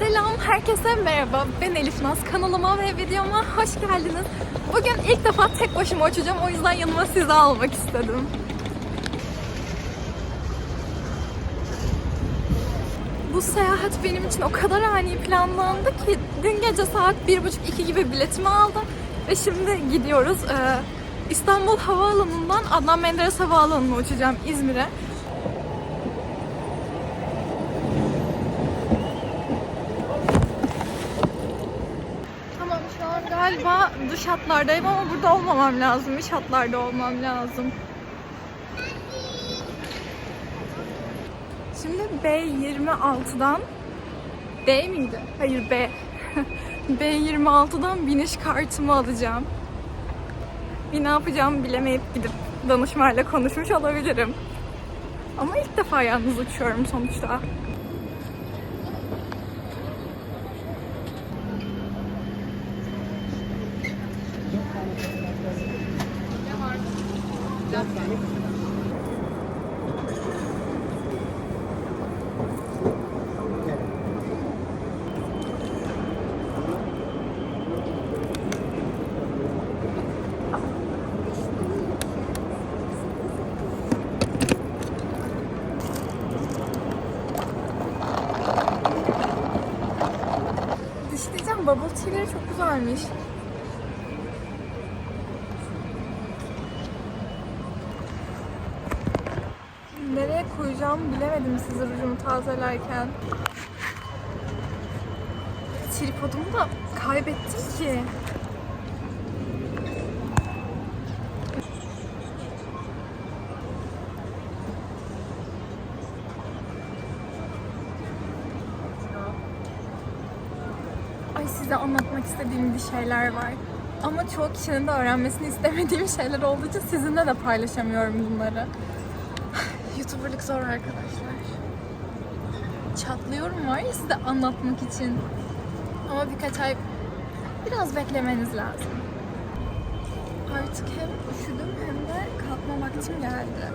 Selam, herkese merhaba. Ben Elif Naz. Kanalıma ve videoma hoş geldiniz. Bugün ilk defa tek başıma uçacağım. O yüzden yanıma sizi almak istedim. Bu seyahat benim için o kadar ani planlandı ki dün gece saat 1.30-2 gibi biletimi aldım ve şimdi gidiyoruz. Ee, İstanbul Havaalanı'ndan Adnan Menderes Havaalanı'na uçacağım İzmir'e. Tamam şu an galiba dış hatlardayım ama burada olmamam lazım. İç hatlarda olmam lazım. Şimdi B26'dan B miydi? Hayır B. B26'dan biniş kartımı alacağım. Bir ne yapacağımı bilemeyip gidip danışmayla konuşmuş olabilirim. Ama ilk defa yalnız uçuyorum sonuçta. Bir şey diyeceğim, bubble tea'leri çok güzelmiş. Bilemedim sizi rujumu tazelerken. Tripodumu da kaybettim ki. Ay size anlatmak istediğim bir şeyler var. Ama çoğu kişinin de öğrenmesini istemediğim şeyler olduğu için sizinle de paylaşamıyorum bunları. YouTuber'lık zor arkadaşlar. Çatlıyorum var ya size anlatmak için. Ama birkaç ay biraz beklemeniz lazım. Artık hem üşüdüm hem de kalkma vaktim geldi.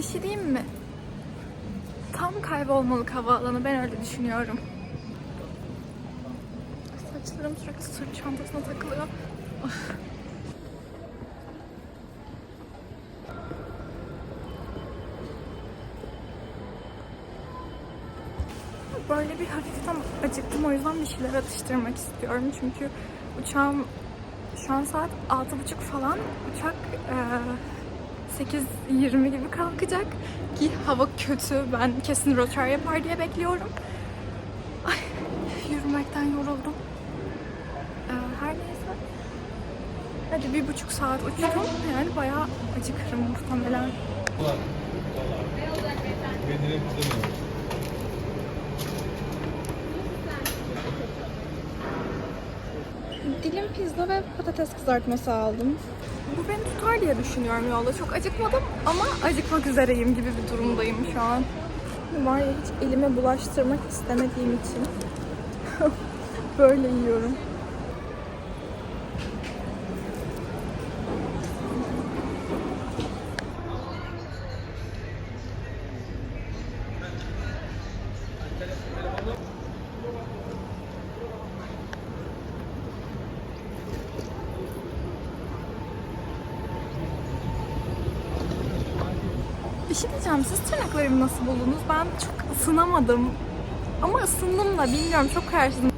Bir diyeyim mi? Tam kaybolmalık havaalanı ben öyle düşünüyorum. Saçlarım sürekli sırt çantasına takılıyor. Böyle bir hafiften acıktım o yüzden bir şeyler atıştırmak istiyorum. Çünkü uçağım şu an saat 6.30 falan. Uçak eee 8.20 gibi kalkacak ki hava kötü. Ben kesin rotar yapar diye bekliyorum. Ay, yürümekten yoruldum. Ee, her neyse. Hadi bir buçuk saat uçtum. Yani bayağı acıkırım muhtemelen. Dilim pizza ve patates kızartması aldım. Beni tutar diye düşünüyorum yolda. Çok acıkmadım ama acıkmak üzereyim gibi bir durumdayım şu an. Var ya hiç elime bulaştırmak istemediğim için böyle yiyorum. Şey diyeceğim. Siz tırnaklarımı nasıl buldunuz? Ben çok ısınamadım. Ama ısındım da bilmiyorum. Çok kararsızım.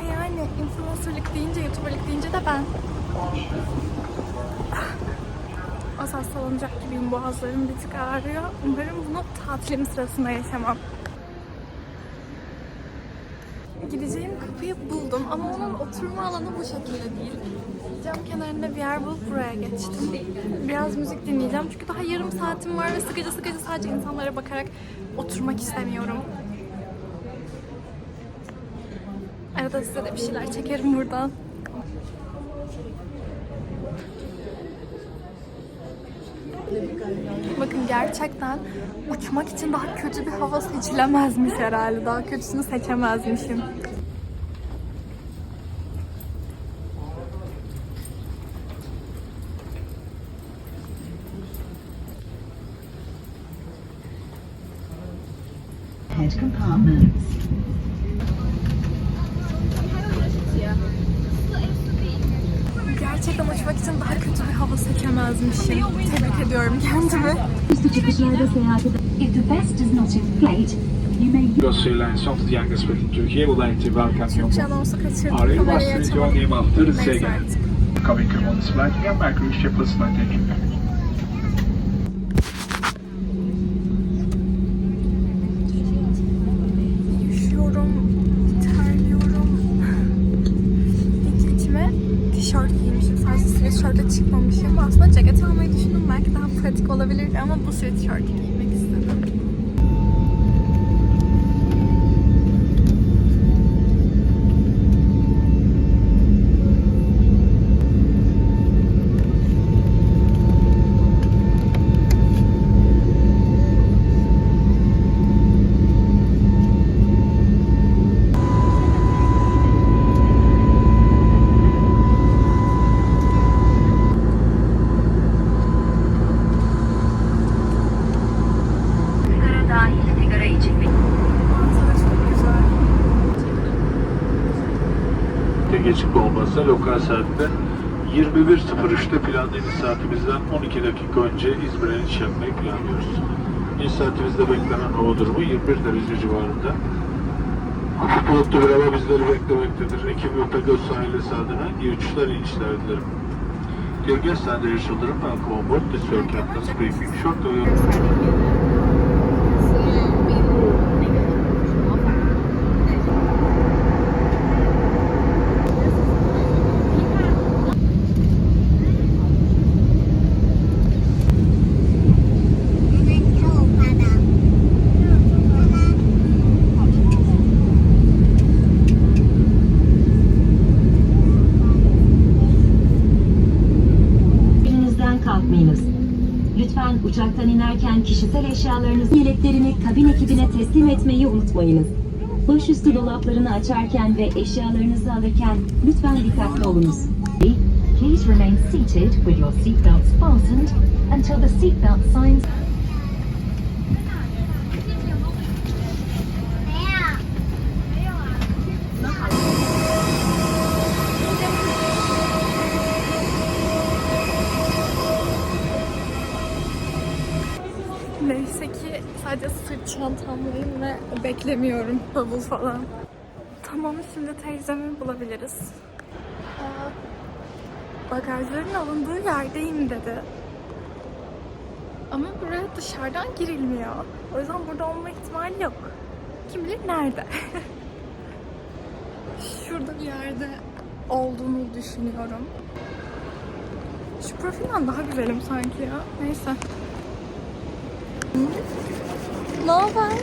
E yani influencerlık deyince, youtuberlık deyince de ben. Az hastalanacak gibiyim. Boğazlarım bir tık ağrıyor. Umarım bunu tatilim sırasında yaşamam. gideceğim kapıyı buldum ama onun oturma alanı bu şekilde değil. Cam kenarında bir yer bulup buraya geçtim. Biraz müzik dinleyeceğim çünkü daha yarım saatim var ve sıkıcı sıkıcı sadece insanlara bakarak oturmak istemiyorum. Arada size de bir şeyler çekerim buradan. Bakın gerçekten uçmak için daha kötü bir hava seçilemezmiş herhalde. Daha kötüsünü seçemezmişim. compartments. Gerçekten uçmak için daha kötü bir hava seçemezmişim. Tebrik ediyorum kendimi. Çıkışlarda seyahat eden... If the vest does not inflate, you may Gulf Airlines of the youngest in Turkey would like to welcome you Türkçe aboard. anonsu kaçırdım. Are you Kamerayı olabilir ama bu sweatshirt'i giymek lokal saatte 21.03'te planladığımız saatimizden 12 dakika önce İzmir'e iniş yapmayı planlıyoruz. İniş saatimizde beklenen hava durumu 21 derece civarında. Hafif bulutlu bir hava bizleri beklemektedir. Ekim ve Pegasus ailesi adına iyi uçuşlar, iyi inişler dilerim. Dear guests and their children, on board. This is your kalkmayınız. Lütfen uçaktan inerken kişisel eşyalarınızı yeleklerini kabin ekibine teslim etmeyi unutmayınız. Başüstü dolaplarını açarken ve eşyalarınızı alırken lütfen dikkatli olunuz. Please remain seated with your seatbelts fastened until the seatbelt signs Neyse ki sadece sırt çantamlayım ve beklemiyorum bavul falan. Tamam şimdi teyzemi bulabiliriz. Bagajların alındığı yerdeyim dedi. Ama buraya dışarıdan girilmiyor. O yüzden burada olma ihtimali yok. Kim bilir nerede? Şurada bir yerde olduğunu düşünüyorum. Şu profilden daha güzelim sanki ya. Neyse. Ne haber?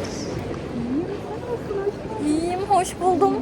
İyiyim, hoş buldum.